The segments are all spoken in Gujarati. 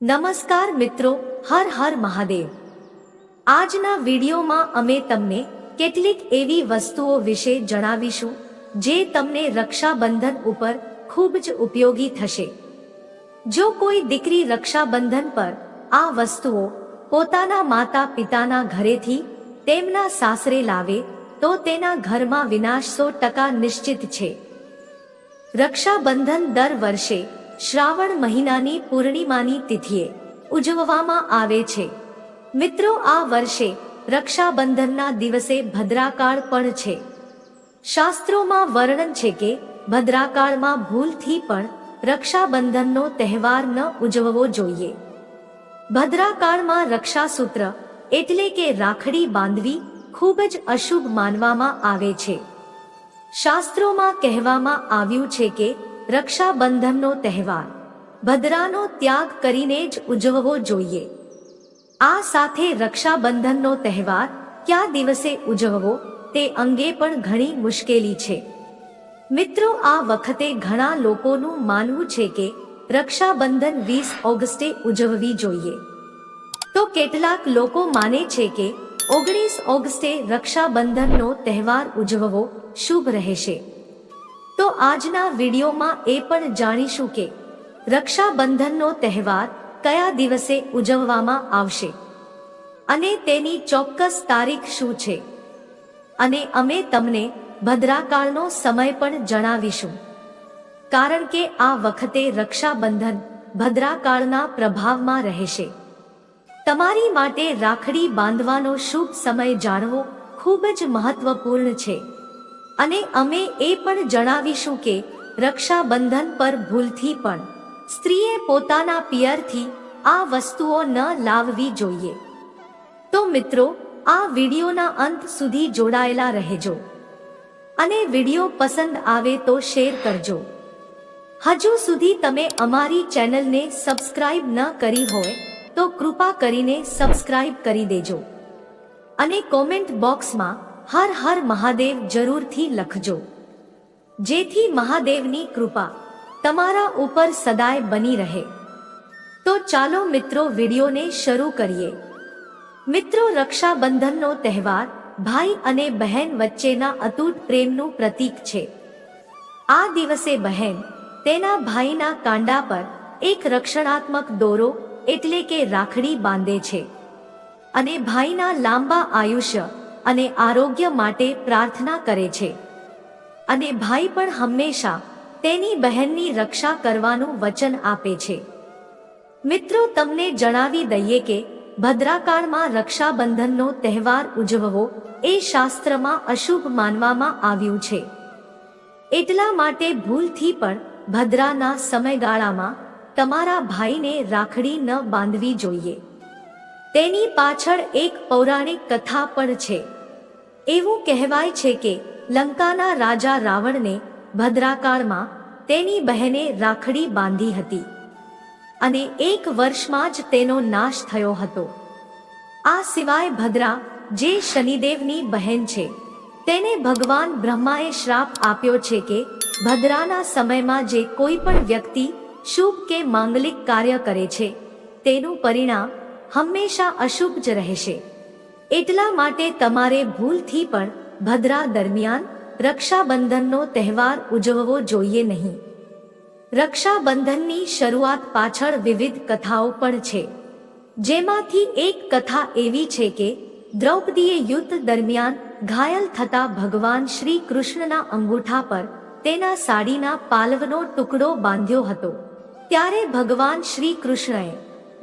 નમસ્કાર મિત્રો, હર હર મહાદેવ. આજના વિડીયોમાં અમે તમને કેટલીક એવી વસ્તુઓ વિશે જણાવીશું, જે તમને રક્ષાબંધન ઉપર ખૂબ જ ઉપયોગી થશે. જો કોઈ દીકરી રક્ષાબંધન પર આ વસ્તુઓ પોતાના માતા પિતાના ઘરેથી તેમના સાસરે લાવે, તો તેના ઘરમાં વિનાશ સો ટકા નિશ્ચિત છે. રક્ષાબંધન દર વર્ષે શ્રાવણ મહિનાની પૂર્ણિમાની તિથિએ ઉજવવામાં આવે છે. મિત્રો, આ વર્ષે રક્ષાબંધનના દિવસે ભદ્રાકાળ પણ છે. શાસ્ત્રોમાં વર્ણન છે કે ભદ્રાકાળમાં ભૂલથી પણ રક્ષાબંધનનો તહેવાર ન ઉજવવો જોઈએ. ભદ્રાકાળમાં રક્ષાસૂત્ર એટલે કે રાખડી બાંધવી ખૂબ જ અશુભ માનવામાં આવે છે. શાસ્ત્રોમાં કહેવામાં આવ્યું છે કે રક્ષાબંધનનો તહેવાર. ભદ્રાનો ત્યાગ કરીને જ ઉજવવો જોઈએ. આ સાથે રક્ષાબંધનનો તહેવાર કયા દિવસે ઉજવવો તે અંગે પણ ઘણી મુશ્કેલી છે. મિત્રો, આ વખતે ઘણા લોકોનું માનવું છે કે રક્ષાબંધન વીસ ઓગસ્ટે ઉજવવી જોઈએ. તો કેટલાક લોકો માને છે કે ઓગણીસ ઓગસ્ટે રક્ષાબંધનનો તહેવાર ઉજવવો શુભ રહેશે. તો આજના વિડીયોમાં એ પણ જાણીશું કે રક્ષાબંધનનો તહેવાર કયા દિવસે ઉજવવામાં આવશે અને તેની ચોક્કસ તારીખ શું છે? અને અમે તમને ભદ્રાકાળનો સમય પણ જણાવીશું. કારણ કે આ વખતે રક્ષાબંધન ભદ્રાકાળના પ્રભાવમાં રહેશે. તમારી માટે રાખડી બાંધવાનો શુભ સમય જાણવો ખૂબ જ મહત્વપૂર્ણ છે. અને અમે એ પણ જણાવીશું કે રક્ષાબંધન પર ભૂલથી પણ સ્ત્રીએ પોતાના પિયરથી આ વસ્તુઓ ન લાવવી જોઈએ. તો મિત્રો, આ વિડીયોના અંત સુધી જોડાયેલા રહેજો. અને વીડિયો પસંદ આવે તો શેર કરજો. હજુ સુધી તમે અમારી ચેનલને સબસ્ક્રાઇબ ન કરી હોય, તો કૃપા કરીને સબસ્ક્રાઇબ કરી દેજો. અને કોમેન્ટ બોક્સમાં હર હર મહાદેવ જરૂરથી લખજો. જેથી મહાદેવની કૃપા તમારા ઉપર સદાય બની રહે. તો ચાલો મિત્રો વિડીયોને શરૂ કરીએ. મિત્રો રક્ષાબંધનનો તહેવાર ભાઈ અને બહેન વચ્ચેના અતૂટ પ્રેમનું પ્રતીક છે. આ દિવસે બહેન તેના ભાઈના કાંડા પર એક રક્ષણાત્મક દોરો એટલે કે રાખડી બાંધે છે. અને ભાઈના લાંબા આયુષ્ય અને આરોગ્ય માટે પ્રાર્થના કરે છે. અને ભાઈ પણ હંમેશા તેની બહેનની રક્ષા કરવાનું વચન આપે છે. મિત્રો, તમને જણાવી દઈએ કે ભદ્રાકાળમાં રક્ષાબંધનનો તહેવાર ઉજવવો એ શાસ્ત્રમાં અશુભ માનવામાં આવ્યું છે. એટલા માટે ભૂલથી પણ ભદ્રાના સમયગાળામાં તમારા ભાઈને રાખડી ન બાંધવી જોઈએ. તેની પાછળ એક પૌરાણિક કથા પણ છે. એવું કહેવાય છે કે લંકાના રાજા રાવણને ભદ્રાકાળમાં તેની બહેને રાખડી બાંધી હતી અને એક વર્ષમાં જ તેનો નાશ થયો હતો. આ સિવાય ભદ્રા, જે શનિદેવની બહેન છે, તેને ભગવાન બ્રહ્માએ શ્રાપ આપ્યો છે કે ભદ્રાના સમયમાં જે કોઈ પણ વ્યક્તિ શુભ કે માંગલિક કાર્ય કરે છે, તેનું પરિણામ હંમેશા અશુભ જ રહેશે. એટલા માટે તમારે ભૂલથી પણ ભદ્રા દરમિયાન રક્ષાબંધનનો તહેવાર ઉજવવો જોઈએ નહીં. રક્ષાબંધનની શરૂઆત પાછળ વિવિધ કથાઓ પણ છે. જેમાંથી એક કથા એવી છે કે, દ્રૌપદીએ યુદ્ધ દરમિયાન ઘાયલ થતા ભગવાન શ્રી કૃષ્ણના અંગૂઠા પર તેના સાડીના પાલવનો ટુકડો બાંધ્યો હતો. ત્યારે ભગવાન શ્રી કૃષ્ણએ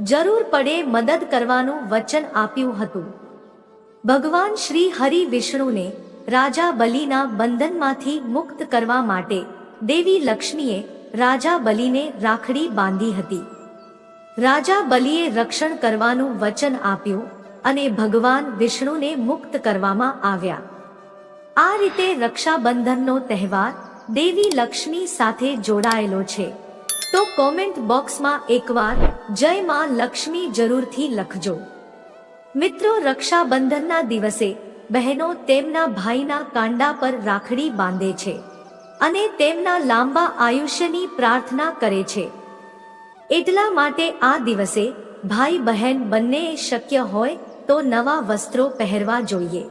જરૂર પડે મદદ કરવાનું વચન આપ્યું હતું. ભગવાન શ્રી હરિ વિષ્ણુને રાજા બલિના બંધનમાંથી મુક્ત કરવા માટે દેવી લક્ષ્મીએ રાજા બલિને રાખડી બાંધી હતી. રાજા બલિએ રક્ષણ કરવાનું વચન આપ્યું અને ભગવાન વિષ્ણુને મુક્ત કરવામાં આવ્યા. આ રીતે રક્ષાબંધનનો તહેવાર દેવી લક્ષ્મી સાથે જોડાયેલો છે. તો કોમેન્ટ બોક્સમાં એકવાર જય માં લક્ષ્મી જરૂરથી લખજો. મિત્રો, રક્ષાબંધનના દિવસે બહેનો તેમના ભાઈના કાંડા પર રાખડી બાંધે છે અને તેમના લાંબા આયુષ્યની પ્રાર્થના કરે છે. એટલા માટે આ દિવસે ભાઈ બહેન બંને શક્ય હોય તો નવા વસ્ત્રો પહેરવા જોઈએ.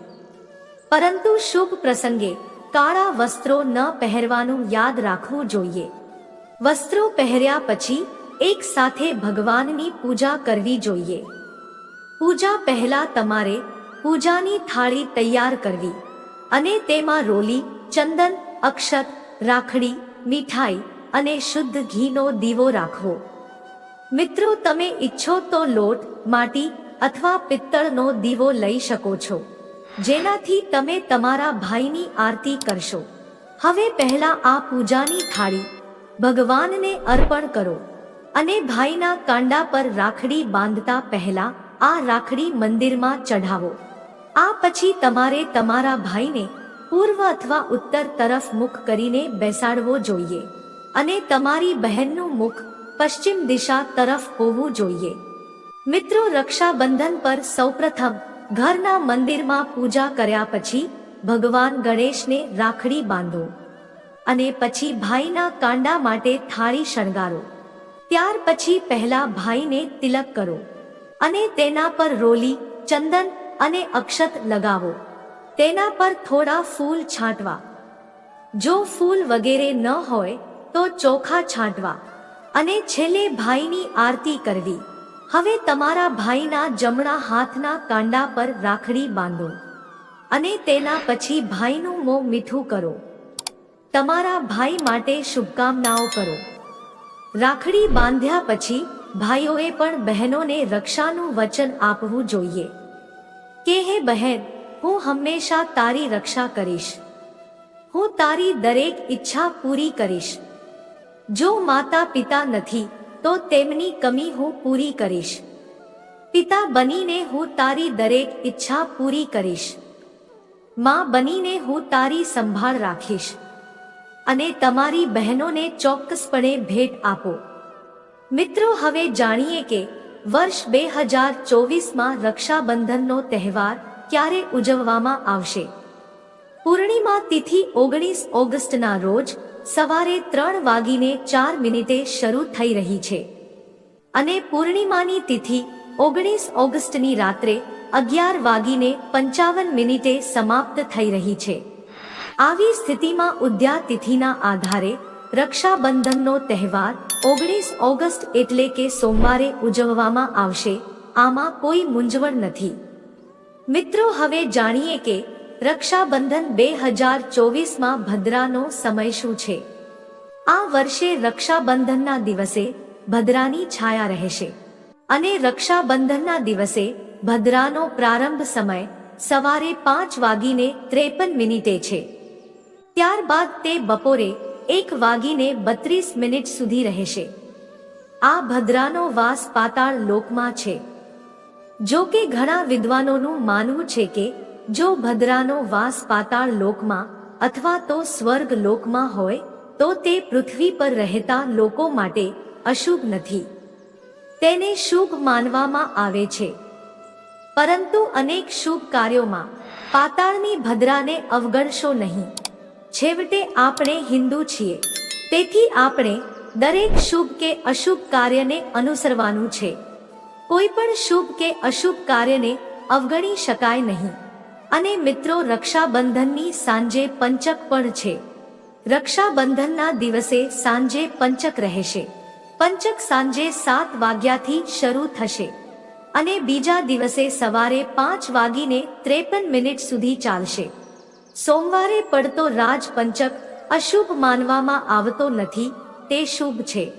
પરંતુ શુભ પ્રસંગે કાળા વસ્ત્રો ન પહેરવાનું યાદ રાખવું જોઈએ. વસ્ત્રો પહેર્યા પછી એક સાથે ભગવાનની પૂજા કરવી જોઈએ. પૂજા પહેલા તમારે પૂજાની થાળી તૈયાર કરવી અને તેમાં રોલી, ચંદન, અક્ષત, રાખડી, મીઠાઈ અને શુદ્ધ ઘીનો દીવો રાખવો. મિત્રો, તમે ઈચ્છો તો લોટ, માટી અથવા પિત્તળનો દીવો લઈ શકો છો, જેનાથી તમે તમારા ભાઈની આરતી કરશો. હવે પહેલા આ પૂજાની થાળી ભગવાનને અર્પણ કરો અને ભાઈના કાંડા પર રાખડી બાંધતા પહેલા આ રાખડી મંદિરમાં ચઢાવો. આ પછી તમારે તમારા ભાઈને પૂર્વ અથવા ઉત્તર તરફ મુખ કરીને બેસાડવો જોઈએ અને તમારી બહેનનું મુખ પશ્ચિમ દિશા તરફ હોવું જોઈએ. મિત્રો, રક્ષાબંધન પર સૌપ્રથમ ઘરના મંદિરમાં પૂજા કર્યા પછી ભગવાન ગણેશને રાખડી બાંધો અને પછી ભાઈના કાંડા માટે થાળી શણગારો. ત્યાર પછી પહેલા ભાઈને તિલક કરો. અને તેના પર રોલી, ચંદન અને અક્ષત લગાવો. તેના પર થોડા ફૂલ છાંટવા. જો ફૂલ વગેરે ન હોય, તો ચોખા છાંટવા. અને છેલ્લે ભાઈની આરતી કરવી. હવે તમારા ભાઈના જમણા હાથના કાંડા પર રાખડી બાંધો. અને તેના પછી ભાઈનું મોં મીઠું કરો. તમારા ભાઈ માટે શુભકામનાઓ કરો. રાખડી બાંધ્યા પછી ભાઈઓએ પણ બહેનોને રક્ષાનું વચન આપવું જોઈએ. કે હે બહેન, હું હંમેશા તારી રક્ષા કરીશ. હું તારી દરેક ઈચ્છા પૂરી કરીશ. જો માતા પિતા નથી, તો તેમની કમી હું પૂરી કરીશ. પિતા બનીને હું તારી દરેક ઈચ્છા પૂરી કરીશ. માં બનીને હું તારી સંભાળ રાખીશ. અને તમારી બહેનોને ચોક્કસપણે ભેટ આપો. મિત્રો, હવે જાણીએ કે વર્ષ બે હજાર ચોવીસમાં રક્ષાબંધનનો તહેવાર ક્યારે ઉજવવામાં આવશે? પૂર્ણિમા તિથિ ઓગણીસ ઓગસ્ટના રોજ સવારે ત્રણ વાગીને ચાર મિનિટે શરૂ થઈ રહી છે. અને પૂર્ણિમાની તિથિ ઓગણીસ ઓગસ્ટની રાત્રે અગિયાર વાગીને પંચાવન મિનિટે સમાપ્ત થઈ રહી છે. આવી સ્થિતિમાં ઉદ્યા તિથિના આધારે રક્ષાબંધનનો તહેવાર ઓગણીસ ઓગસ્ટ એટલે કે સોમવારે ઉજવવામાં આવશે. આમાં કોઈ મૂંઝવણ નથી. મિત્રો, હવે જાણીએ કે રક્ષાબંધન બે હજાર ચોવીસમાં ભદ્રાનો સમય શું છે? આ વર્ષે રક્ષાબંધનના દિવસે ભદ્રાની છાયા રહેશે. અને રક્ષાબંધનના દિવસે ભદ્રાનો પ્રારંભ સમય સવારે પાંચ વાગીને ત્રેપન મિનિટે છે. ત્યારબાદ તે બપોરે એક વાગીને બત્રીસ મિનિટ સુધી રહેશે. આ ભદ્રાનો વાસ પાતાળ લોકમાં છે. જો કે ઘણા વિદ્વાનોનું માનવું છે કે, જો ભદ્રાનો વાસ પાતાળ લોકમાં અથવા તો સ્વર્ગ લોકમાં હોય, તો તે પૃથ્વી પર રહેતા લોકો માટે અશુભ નથી. તેને શુભ માનવામાં આવે છે. પરંતુ અનેક શુભ કાર્યોમાં પાતાળની ભદ્રાને અવગણશો નહીં. છેવટે આપણે હિન્દુ છીએ. તેથી આપણે દરેક શુભ કે અશુભ કાર્યને અનુસરવાનું છે. કોઈ પણ શુભ કે અશુભ કાર્યને અવગણી શકાય નહીં. અને મિત્રો, રક્ષાબંધનની સાંજે પંચક પણ છે. રક્ષાબંધનના દિવસે સાંજે પંચક રહેશે. પંચક સાંજે સાત વાગ્યાથી શરૂ થશે. અને બીજા દિવસે સવારે પાંચ વાગીને ત્રેપન મિનિટ સુધી ચાલશે. સોમવારે પડતો રાજપંચક અશુભ માનવામાં આવતો નથી, તે શુભ છે.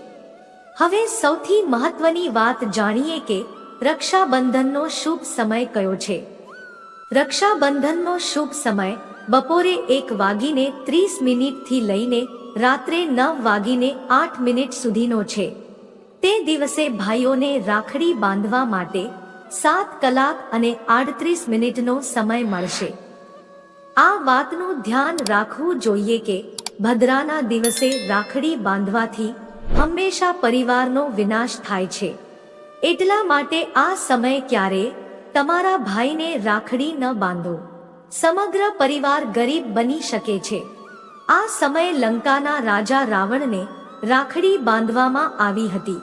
હવે સૌથી મહત્વની વાત જાણીએ કે રક્ષાબંધનનો શુભ સમય કયો છે? રક્ષાબંધનનો શુભ સમય બપોરે એક વાગીને ત્રીસ મિનિટથી લઈને રાત્રે નવ વાગીને આઠ મિનિટ સુધીનો છે. તે દિવસે ભાઈઓને રાખડી બાંધવા માટે સાત કલાક અને આડત્રીસ મિનિટનો સમય મળશે. આ વાતનું ધ્યાન રાખવું જોઈએ કે ભદ્રાના દિવસે રાખડી બાંધવાથી હંમેશા પરિવારનો વિનાશ થાય છે. એટલા માટે આ સમય ક્યારે તમારા ભાઈને રાખડી ન બાંધો. સમગ્ર પરિવાર ગરીબ બની શકે છે. આ સમયે લંકાના રાજા રાવણને રાખડી બાંધવામાં આવી હતી.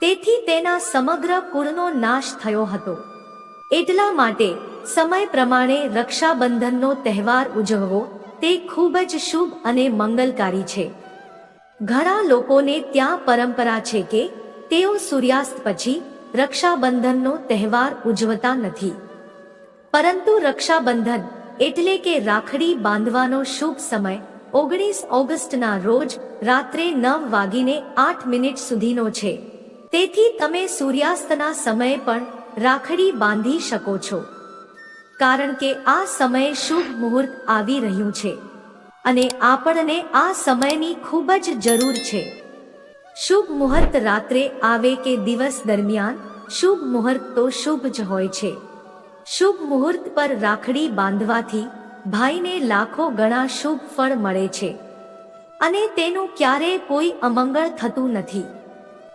તેથી તેના સમગ્ર કુળનો નાશ થયો હતો. એટલા માટે સમય પ્રમાણે રક્ષાબંધનનો તહેવાર ઉજવવો તે ખૂબ જ શુભ અને મંગલકારી છે. ઘણા લોકોને ત્યાં પરંપરા છે કે તેઓ સૂર્યાસ્ત પછી રક્ષાબંધનનો તહેવાર ઉજવતા નથી. પરંતુ રક્ષાબંધન એટલે કે રાખડી બાંધવાનો શુભ સમય ઓગણીસ ઓગસ્ટના રોજ રાત્રે નવ વાગીને આઠ મિનિટ સુધીનો છે. તેથી તમે સૂર્યાસ્તના સમયે પણ રાખડી બાંધી શકો છો. કારણ કે આ સમયે શુભ મુહૂર્ત આવી રહ્યું છે. અને આપણને આ સમયની ખૂબ જ જરૂર છે. શુભ મુહૂર્ત રાત્રે આવે કે દિવસ દરમિયાન, શુભ મુહૂર્ત તો શુભ જ હોય છે. શુભ મુહૂર્ત પર રાખડી બાંધવાથી ભાઈને લાખો ગણા શુભ ફળ મળે છે. અને તેનું ક્યારેય કોઈ અમંગળ થતું નથી.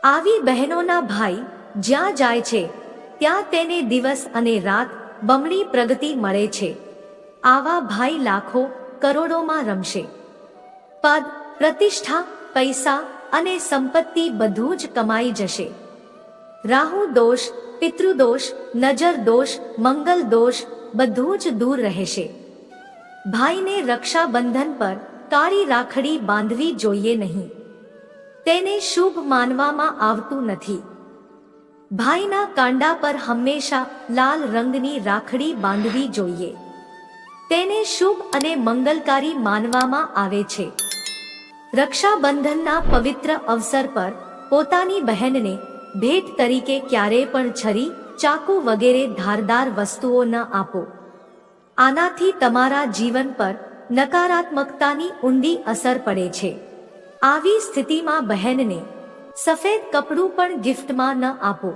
આવી બહેનોના ભાઈ જ્યાં જાય છે ત્યાં તેને દિવસ અને રાત બમણી પ્રગતિ મળે છે. આવા ભાઈ લાખો કરોડોમાં રમશે. પદ, પ્રતિષ્ઠા, પૈસા અને સંપત્તિ બધું જ કમાઈ જશે. રાહુ દોષ પિતૃદોષ નજર દોષ, મંગલ દોષ બધું જ દૂર રહેશે. ભાઈને રક્ષાબંધન પર કાળી રાખડી બાંધવી જોઈએ નહીં. તેને શુભ માનવામાં આવતું નથી. ભાઈના કાંડા પર હંમેશા લાલ રંગની રાખડી બાંધવી જોઈએ. તેને શુભ અને મંગલકારી માનવામાં આવે છે. રક્ષાબંધનના પવિત્ર અવસર પર પોતાની બહેનને ભેટ તરીકે ક્યારેય પણ છરી, ચાકુ વગેરે ધારદાર વસ્તુઓ ન આપો. આનાથી તમારા જીવન પર નકારાત્મકતાની ઊંડી અસર પડે છે. આવી સ્થિતિમાં બહેનને સફેદ કપડું પણ ગિફ્ટમાં ન આપો.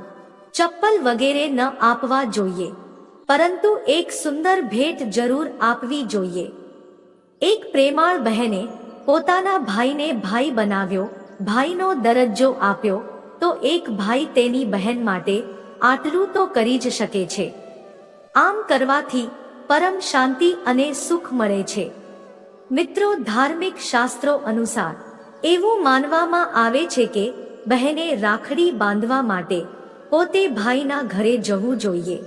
ચપ્પલ વગેરે ન આપવા જોઈએ. પરંતુ એક સુંદર ભેટ જરૂર આપવી જોઈએ. એક પ્રેમાળ બહેને પોતાના ભાઈને ભાઈ બનાવ્યો, ભાઈનો દરજ્જો આપ્યો, તો એક ભાઈ તેની બહેન માટે આટલું તો કરી જ શકે છે. આમ કરવાથી પરમ શાંતિ અને સુખ મળે છે. મિત્રો, ધાર્મિક શાસ્ત્રો અનુસાર એવું માનવામાં આવે છે કે બહેને રાખડી બાંધવા માટે પોતે ભાઈના ઘરે જવું જોઈએ.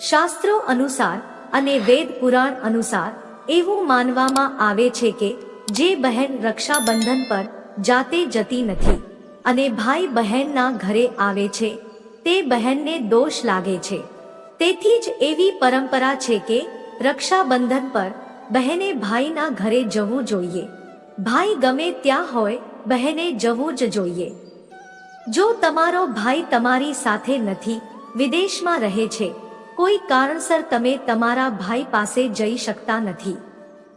શાસ્ત્રો અનુસાર અને વેદ પુરાણ અનુસાર એવું માનવામાં આવે છે કે જે બહેન રક્ષાબંધન પર જાતે જતી નથી અને ભાઈ બહેનના ઘરે આવે છે, તે બહેનને દોષ લાગે છે. તેથી જ એવી પરંપરા છે કે રક્ષાબંધન પર બહેને ભાઈના ઘરે જવું જોઈએ. ભાઈ ગમે ત્યાં હોય, બહેને જવું જ જોઈએ. જો તમારો ભાઈ તમારી સાથે નથી, વિદેશમાં રહે છે, કોઈ કારણસર તમે તમારા ભાઈ પાસે જઈ શકતા નથી,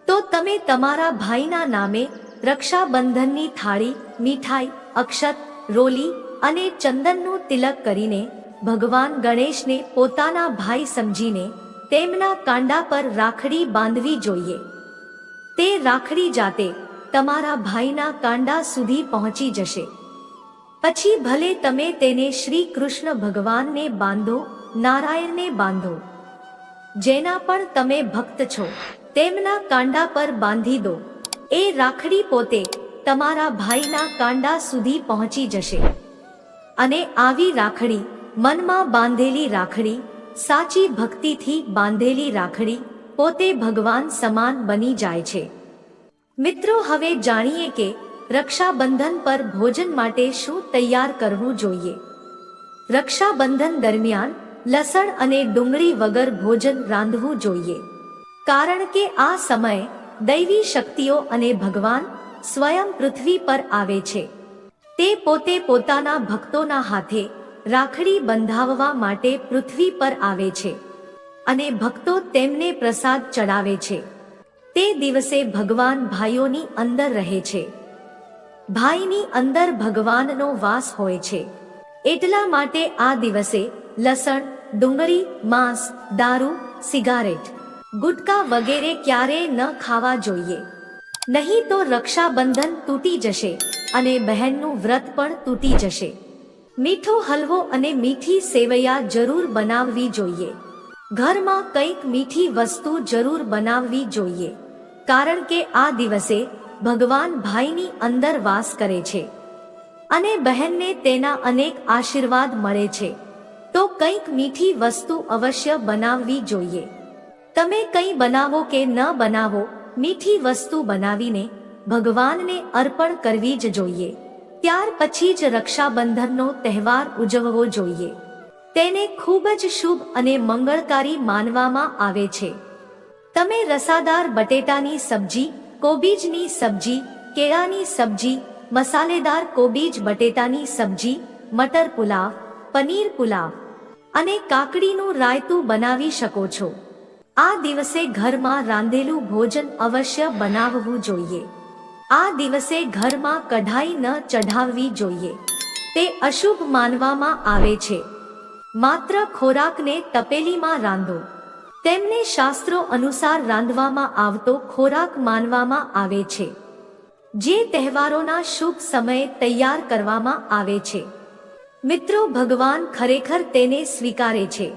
તો તમે તમારા ભાઈના નામે રક્ષાબંધનની થાળી, મીઠાઈ, અક્ષત, રોલી અને ચંદનનું તિલક કરીને ભગવાન ગણેશને પોતાના ભાઈ સમજીને તેમના કાંડા પર રાખડી બાંધવી જોઈએ. તે રાખડી જાતે તમારા ભાઈના કાંડા સુધી પહોંચી જશે. પછી ભલે તમે તેને શ્રી કૃષ્ણ ભગવાનને બાંધો, નારાયણને બાંધો, જેના પણ તમે ભક્ત છો, તેમના કાંડા પર બાંધી દો. એ રાખડી પોતે તમારા ભાઈના કાંડા સુધી પહોંચી જશે. અને આવી રાખડી, મનમાં બાંધેલી રાખડી, સાચી ભક્તિથી બાંધેલી રાખડી, પોતે ભગવાન સમાન બની જાય છે. મિત્રો, હવે જાણીએ કે રક્ષાબંધન પર ભોજન માટે શું તૈયાર કરવું જોઈએ. રક્ષાબંધન દરમિયાન લસણ અને ડુંગળી વગર ભોજન રાંધવું જોઈએ. કારણ કે આ સમયે દૈવી શક્તિઓ અને ભગવાન સ્વયં પૃથ્વી પર આવે છે. તે પોતે પોતાના ભક્તોના હાથે રાખડી બંધાવવા માટે પૃથ્વી પર આવે છે અને ભક્તો તેમને પ્રસાદ ચડાવે છે. તે દિવસે ભગવાન ભાઈઓની અંદર રહે છે. ભાઈની અંદર ભગવાનનો વાસ હોય છે. એટલા માટે આ દિવસે લસણ, ડુંગળી, માંસ, દારૂ, સિગારેટ, ગુટકા વગેરે ક્યારેય ન ખાવા જોઈએ. નહીં તો રક્ષાબંધન તૂટી જશે અને બહેનનું વ્રત પણ તૂટી જશે. મીઠો હલવો અને મીઠી સેવૈયા જરૂર બનાવવી જોઈએ. ઘરમાં કંઈક મીઠી વસ્તુ જરૂર બનાવવી જોઈએ. કારણ કે આ દિવસે ભગવાન ભાઈની અંદર વાસ કરે છે અને બહેનને તેના અનેક આશીર્વાદ મળે છે. તો કંઈક મીઠી વસ્તુ અવશ્ય બનાવવી જોઈએ. તમે કંઈ બનાવો કે ન બનાવો, મીઠી વસ્તુ બનાવીને ભગવાનને અર્પણ કરવી જ જોઈએ. ત્યાર પછી જ રક્ષાબંધનનો તહેવાર ઉજવવો જોઈએ. તેને ખૂબ જ શુભ અને મંગળકારી માનવામાં આવે છે. તમે રસાદાર બટેટાની સબ્જી, કોબીજની સબ્જી, કેળાની સબ્જી, મસાલેદાર કોબીજ બટેટાની સબ્જી, મટર પુલાવ, પનીર પુલાવ અને કાકડીનું રાયતું બનાવી શકો છો. આ દિવસે ઘરમાં રાંધેલું ભોજન અવશ્ય બનાવવું જોઈએ. આ દિવસે ઘરમાં કઢાઈ ન ચઢાવવી જોઈએ. તે અશુભ માનવામાં આવે છે. માત્ર ખોરાકને તપેલીમાં રાંધો. તેમને શાસ્ત્રો અનુસાર રાંધવામાં આવતો ખોરાક માનવામાં આવે છે, જે તહેવારોના શુભ સમયે તૈયાર કરવામાં આવે છે. મિત્રો, ભગવાન ખરેખર તેને સ્વીકારે છે.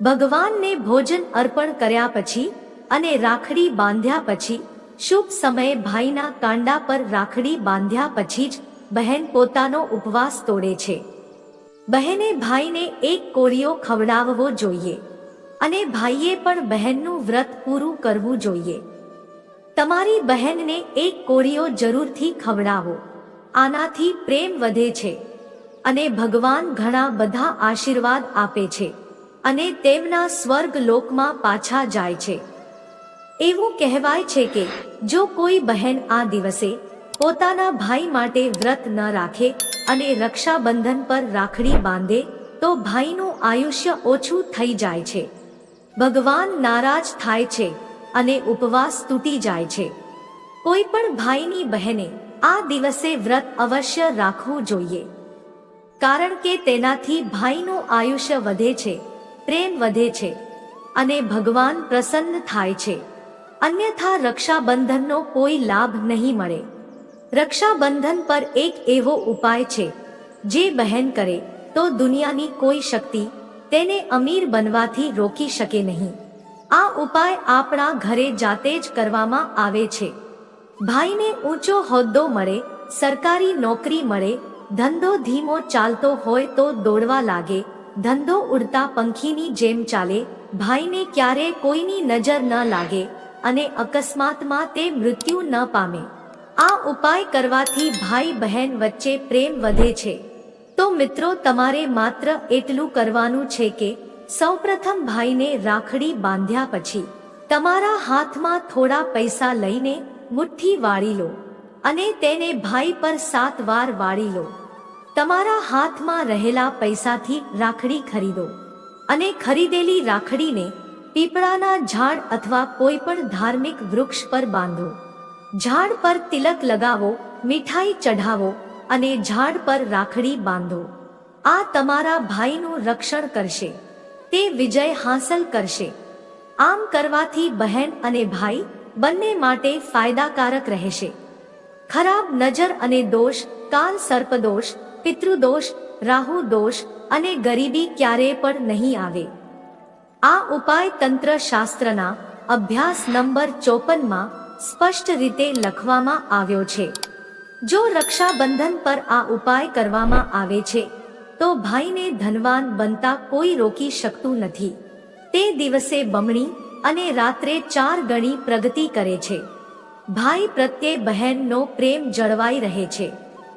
ભગવાનને ભોજન અર્પણ કર્યા પછી અને રાખડી બાંધ્યા પછી, શુભ સમયે ભાઈના કાંડા પર રાખડી બાંધ્યા પછી જ બહેન પોતાનો ઉપવાસ તોડે છે. બહેને ભાઈને એક કોળિયો ખવડાવવો જોઈએ. અને ભાઈએ પણ બહેનનું વ્રત પૂરું કરવું જોઈએ. તમારી બહેનને એક કોળીઓ જરૂરથી ખવડાવો. આનાથી પ્રેમ વધે છે અને ભગવાન ઘણા બધા આશીર્વાદ આપે છે અને તેમના સ્વર્ગ લોકમાં પાછા જાય છે. એવું કહેવાય છે કે જો કોઈ બહેન આ દિવસે પોતાના ભાઈ માટે વ્રત ન રાખે અને રક્ષાબંધન પર રાખડી બાંધે, તો ભાઈનું આયુષ્ય ઓછું થઈ જાય છે. ભગવાન નારાજ થાય છે અને ઉપવાસ તૂટી જાય છે. કોઈ પણ ભાઈની બહેને આ દિવસે વ્રત અવશ્ય રાખવું જોઈએ. કારણ કે તેનાથી ભાઈનું આયુષ્ય વધે છે, પ્રેમ વધે છે અને ભગવાન પ્રસન્ન થાય છે. અન્યથા રક્ષાબંધનનો કોઈ લાભ નહીં મળે. રક્ષાબંધન પર એક એવો ઉપાય છે, જે બહેન કરે તો દુનિયાની કોઈ શક્તિ તેને અમીર બનવાથી રોકી શકે નહીં. આ ઉપાય આપણા ઘરે જાતે જ કરવામાં આવે છે. ભાઈને ઊંચો હોદ્દો મળે, સરકારી નોકરી મળે, ધંધો ધીમો ચાલતો હોય તો દોડવા લાગે, ધંધો ઉડતા પંખીની જેમ ચાલે, ભાઈને ક્યારે કોઈની નજર ન લાગે અને અકસ્માતમાં તે મૃત્યુ ન પામે. આ ઉપાય કરવાથી ભાઈ બહેન વચ્ચે પ્રેમ વધે છે. મિત્રો, તમારે માત્ર એટલું કરવાનું છે કે સૌપ્રથમ ભાઈને રાખડી બાંધ્યા પછી તમારા હાથમાં થોડા પૈસા લઈને મુઠ્ઠી વાળી લો અને તેને ભાઈ પર સાત વાર વાળી લો. તમારા હાથમાં રહેલા પૈસાથી રાખડી ખરીદો અને ખરીદેલી રાખડીને પીપળાના ઝાડ અથવા કોઈ પણ ધાર્મિક વૃક્ષ પર બાંધો. ઝાડ પર તિલક લગાવો, મીઠાઈ ચઢાવો અને ઝાડ પર રાખડી બાંધો. આ તમારા ભાઈનું રક્ષણ કરશે. તે વિજય હાંસલ કરશે. આમ કરવાથી બહેન અને ભાઈ બંને માટે ફાયદાકારક રહેશે. ખરાબ નજર અને દોષ, કાલ સર્પદોષ, પિતૃદોષ રાહુ દોષ અને ગરીબી ક્યારેય પણ નહીં આવે. આ ઉપાય તંત્ર શાસ્ત્રના અભ્યાસ નંબર ચોપનમાં સ્પષ્ટ રીતે લખવામાં આવ્યો છે. જો રક્ષાબંધન પર આ ઉપાય કરવામાં આવે છે, તો ભાઈને ધનવાન બનતા કોઈ રોકી શકતું નથી. તે દિવસે બમણી અને રાત્રે ચાર ગણી પ્રગતિ કરે છે. ભાઈ પ્રત્યે બહેનનો પ્રેમ જળવાઈ રહે છે.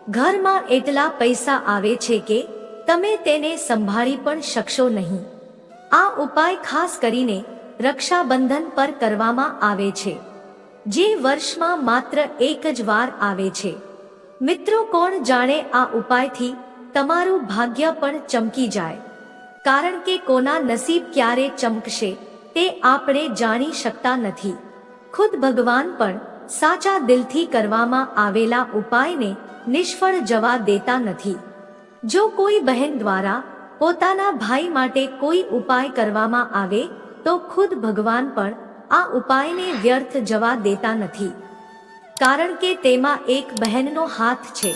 ઘરમાં એટલા પૈસા આવે છે કે તમે તેને સંભાળી પણ શકશો નહીં. આ ઉપાય ખાસ કરીને રક્ષાબંધન પર કરવામાં આવે છે. જે વર્ષમાં માત્ર એક જ વાર આવે છે. મિત્રો કોણ જાણે આ ઉપાયથી તમારું ભાગ્ય પણ ચમકી જાય? કારણ કે કોના નસીબ ક્યારે ચમકશે તે આપણે જાણી શકતા નથી. ખુદ ભગવાન પણ સાચા દિલથી કરવામાં આવેલા ઉપાયને નિષ્ફળ જવા દેતા નથી. જો કોઈ બહેન દ્વારા પોતાના ભાઈ માટે કોઈ ઉપાય કરવામાં આવે, તો ખુદ ભગવાન પણ આ ઉપાયને વ્યર્થ જવા દેતા નથી. કારણ કે તેમાં એક બહેનનો હાથ છે.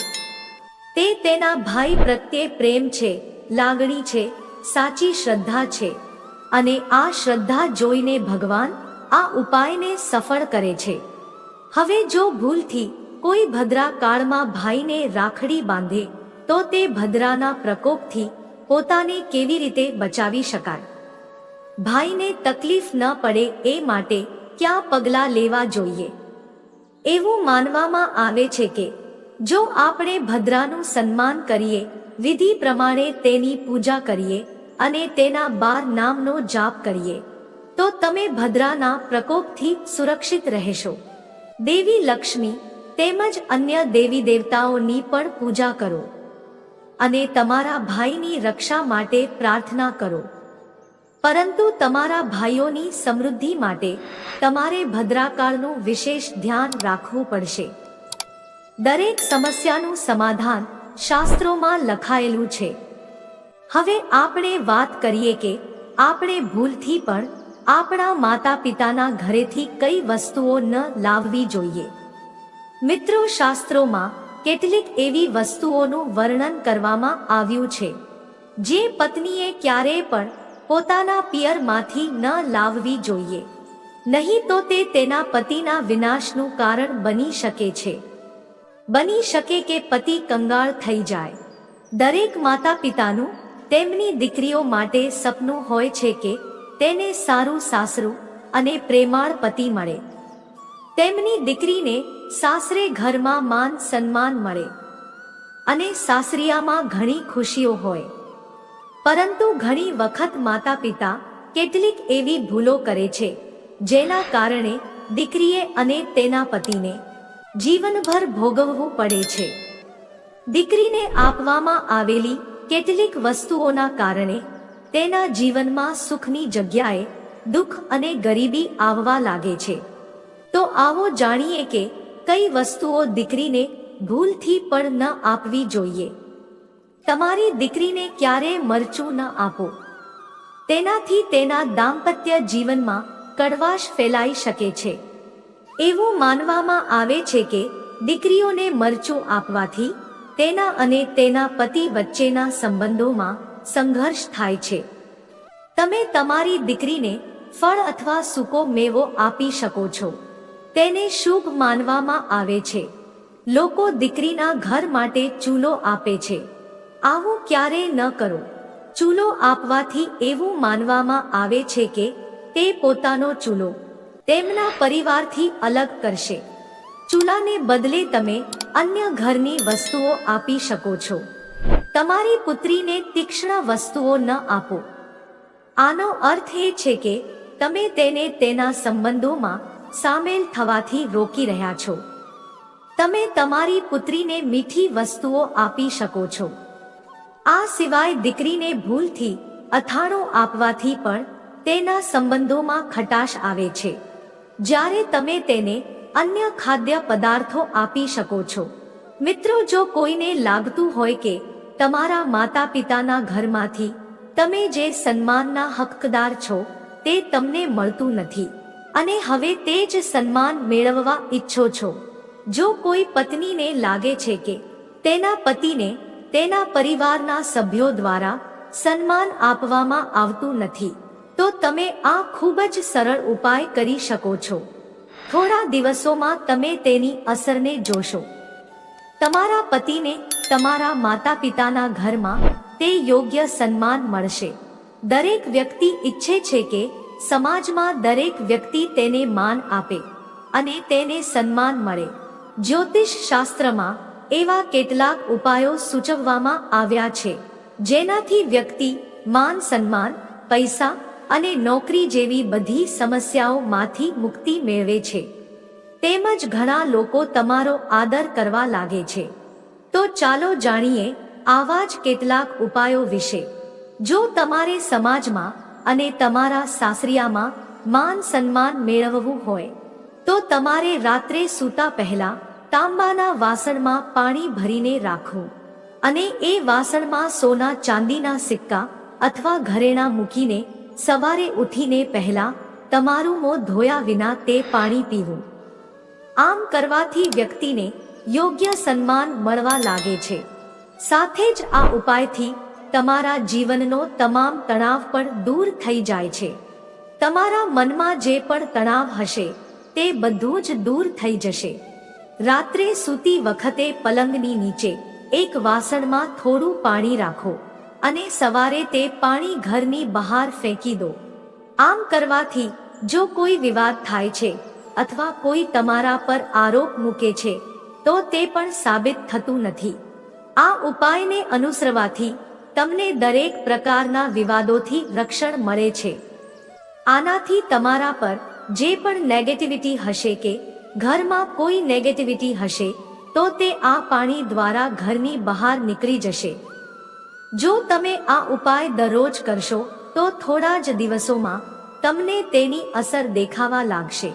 તે તેના ભાઈ પ્રત્યે પ્રેમ છે, લાગણી છે, સાચી શ્રદ્ધા છે અને આ શ્રદ્ધા જોઈને ભગવાન આ ઉપાયને સફળ કરે છે. હવે જો ભૂલથી કોઈ ભદ્રા કાળમાં ભાઈને રાખડી બાંધે, તો તે ભદ્રાના પ્રકોપથી પોતાને કેવી રીતે બચાવી શકાય? ભાઈને તકલીફ ન પડે એ માટે ક્યાં પગલાં લેવા જોઈએ? એવું માનવામાં આવે છે કે, જો આપણે ભદ્રાનું સન્માન કરીએ, વિધિ પ્રમાણે તેની પૂજા કરીએ, અને તેના બાર નામનો જાપ કરીએ, તો તમે ભદ્રાના પ્રકોપથી સુરક્ષિત રહેશો. દેવી લક્ષ્મી તેમજ અન્ય દેવી દેવતાઓની પણ પૂજા કરો. અને તમારા ભાઈની રક્ષા માટે પ્રાર્થના કરો. પરંતુ તમારા ભાઈઓની સમૃદ્ધિ માટે તમારે ભદ્રાકાળનું વિશેષ ધ્યાન રાખવું પડશે. દરેક સમસ્યાનું સમાધાન શાસ્ત્રોમાં લખાયેલું છે. હવે આપણે વાત કરીએ કે આપણે ભૂલથી પણ આપણા માતા પિતાના ઘરેથી કઈ વસ્તુઓ ન લાવવી જોઈએ. મિત્રો, શાસ્ત્રોમાં કેટલીક એવી વસ્તુઓનું વર્ણન કરવામાં આવ્યું છે. જે પત્નીએ ક્યારેય પણ પોતાના પિયરમાંથી ન લાવવી જોઈએ. નહીં તો તે તેના પતિના વિનાશનું કારણ બની શકે છે. બની શકે કે પતિ કંગાળ થઈ જાય. દરેક માતા પિતાનું તેમની દીકરીઓ માટે સપનું હોય છે કે તેને સારું સાસરું અને પ્રેમાળ પતિ મળે. તેમની દીકરીને સાસરે ઘરમાં માન સન્માન મળે. અને સાસરિયામાં ઘણી ખુશીઓ હોય. પરંતુ ઘણી વખત માતા પિતા કેટલીક એવી ભૂલો કરે છે, જેના કારણે દીકરીએ અને તેના પતિને જીવનભર ભોગવવું પડે છે. દીકરીને આપવામાં આવેલી કેટલીક વસ્તુઓના કારણે તેના જીવનમાં સુખની જગ્યાએ દુઃખ અને ગરીબી આવવા લાગે છે. તો આવો જાણીએ કે કઈ વસ્તુઓ દીકરીને ભૂલથી પણ ન આપવી જોઈએ. તમારી દીકરીને ક્યારેય મરચું ન આપો. તેનાથી તેના દાંપત્ય જીવનમાં કડવાશ ફેલાઈ શકે છે. એવું માનવામાં આવે છે કે દીકરીઓને મરચું આપવાથી તેના અને તેના પતિ વચ્ચેના સંબંધોમાં સંઘર્ષ થાય છે. તમે તમારી દીકરીને ફળ અથવા સૂકો મેવો આપી શકો છો. તેને શુભ માનવામાં આવે છે. લોકો દીકરીના ઘર માટે ચૂલો આપે છે. આવું ક્યારેય ન કરો. ચૂલો આપવાથી એવું માનવામાં આવે છે કે તે પોતાનો ચૂલો તેમના પરિવારથી અલગ કરશે. ચૂલાને બદલે તમે અન્ય ઘરની વસ્તુઓ આપી શકો છો. તમારી પુત્રીને તીક્ષ્ણ વસ્તુઓ ન આપો. આનો અર્થ એ છે કે તમે તેને તેના સંબંધોમાં સામેલ થવાથી રોકી રહ્યા છો. તમે તમારી પુત્રીને મીઠી વસ્તુઓ આપી શકો છો. આ સિવાય દીકરીને ભૂલથી, અથાણો આપવાથી પણ તેના સંબંધોમાં ખટાશ આવે છે. જ્યારે તમે તેને અન્ય ખાદ્ય પદાર્થો આપી શકો છો. મિત્રો, જો કોઈને લાગતું હોય કે તમારા માતા પિતાના ઘરમાંથી તમે જે સન્માનના હકદાર છો, તે તમને મળતું નથી. અને હવે તે જ સન્માન મેળવવા ઈચ્છો છો. જો કોઈ પત્નીને લાગે છે કે તેના પતિને તેના પરિવારના સભ્યો દ્વારા સન્માન આપવામાં આવતું નથી. તો તમે આ ખૂબ જ સરળ ઉપાય કરી શકો છો. થોડા દિવસોમાં તમે તેની અસરને જોશો. તમારા પતિને તમારા માતા પિતાના ઘરમાં તે યોગ્ય સન્માન મળશે. દરેક વ્યક્તિ ઈચ્છે છે કે સમાજમાં દરેક વ્યક્તિ તેને માન આપે અને તેને સન્માન મળે. જ્યોતિષ શાસ્ત્રમાં એવા કેટલાક ઉપાયો સૂચવવામાં આવ્યા છે. જેનાથી વ્યક્તિ, માન સન્માન, પૈસા અને નોકરી જેવી બધી સમસ્યાઓમાંથી મુક્તિ મેળવે છે. તેમજ ઘણા લોકો તમારો આદર કરવા લાગે છે. તો ચાલો જાણીએ આવા જ કેટલાક ઉપાયો વિશે. જો તમારે સમાજમાં અને તમારા સાસરિયામાં માન સન્માન મેળવવું હોય, તો તમારે રાત્રે સૂતા પહેલા તાંબાના વાસણમાં પાણી ભરીને રાખો અને એ વાસણમાં સોના ચાંદીના સિક્કા અથવા ઘરેણા મૂકીને સવારે ઉઠીને પહેલા તમારું મોં ધોયા વિના તે પાણી પીવું. આમ કરવાથી વ્યક્તિને યોગ્ય સન્માન મળવા લાગે છે. સાથે જ આ ઉપાયથી તમારા જીવનનો તમામ તણાવ પણ દૂર થઈ જાય છે. તમારા મનમાં જે પણ તણાવ હશે તે બધું જ દૂર થઈ જશે. રાત્રે સૂતી વખતે પલંગની નીચે એક વાસણમાં થોડું પાણી રાખો અને સવારે તે પાણી ઘરની બહાર ફેંકી દો. આમ કરવાથી જો કોઈ વિવાદ થાય છે અથવા કોઈ તમારા પર આરોપ મૂકે છે, તો તે પણ સાબિત થતું નથી. આ ઉપાયને અનુસરવાથી તમને દરેક પ્રકારના વિવાદોથી રક્ષણ મળે છે. આનાથી તમારા પર જે પણ નેગેટિવિટી હશે કે ઘરમાં કોઈ નેગેટિવિટી હશે, તો તે આ પાણી દ્વારા ઘરની બહાર નીકળી જશે. જો તમે આ ઉપાય દરરોજ કરશો, તો થોડા જ દિવસોમાં તમને તેની અસર દેખાવા લાગશે.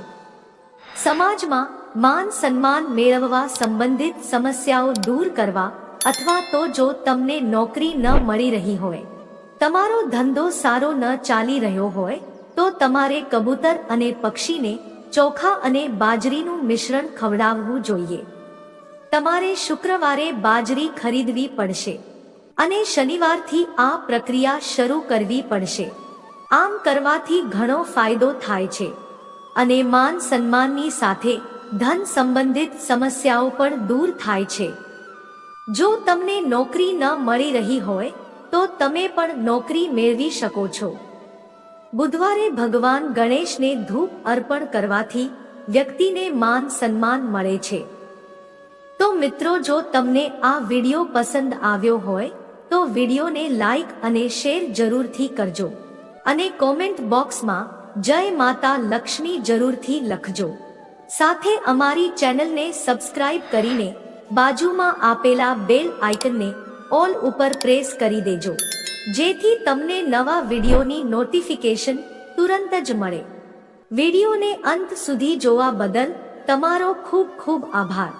સમાજમાં માન સન્માન મેળવવા સંબંધિત સમસ્યાઓ દૂર કરવા અથવા તો જો તમને નોકરી ન મળી રહી હોય, તમારો ધંધો સારો ન ચાલી રહ્યો હોય, તો તમારે કબૂતર અને પક્ષીને ચોખા અને બાજરીનું મિશ્રણ ખવડાવવું જોઈએ. તમારે શુક્રવારે બાજરી ખરીદવી પડશે અને શનિવારથી આ પ્રક્રિયા શરૂ કરવી પડશે. આમ કરવાથી ઘણો ફાયદો થાય છે અને માન સન્માનની સાથે ધન સંબંધિત સમસ્યાઓ પણ દૂર થાય છે. જો તમને નોકરી ન મળી રહી હોય, તો તમે પણ નોકરી મેળવી શકો છો. બુધવારે ભગવાન ગણેશને ધૂપ અર્પણ કરવાથી વ્યક્તિને માન સન્માન મળે છે. તો મિત્રો, જો તમને આ વીડિયો પસંદ આવ્યો હોય, તો વિડિયોને લાઈક અને શેર જરૂરથી કરજો. અને કોમેન્ટ બોક્સમાં જય માતા લક્ષ્મી જરૂરથી લખજો. સાથે અમારી ચેનલને સબસ્ક્રાઇબ કરીને બાજુમાં આપેલા બેલ આઇકનને ઓલ ઉપર પ્રેસ કરી દેજો. જેથી તમને નવા વિડીયોની નોટિફિકેશન તુરંત જ મળે. વિડીયોને અંત સુધી જોવા બદલ તમારો ખૂબ ખૂબ આભાર.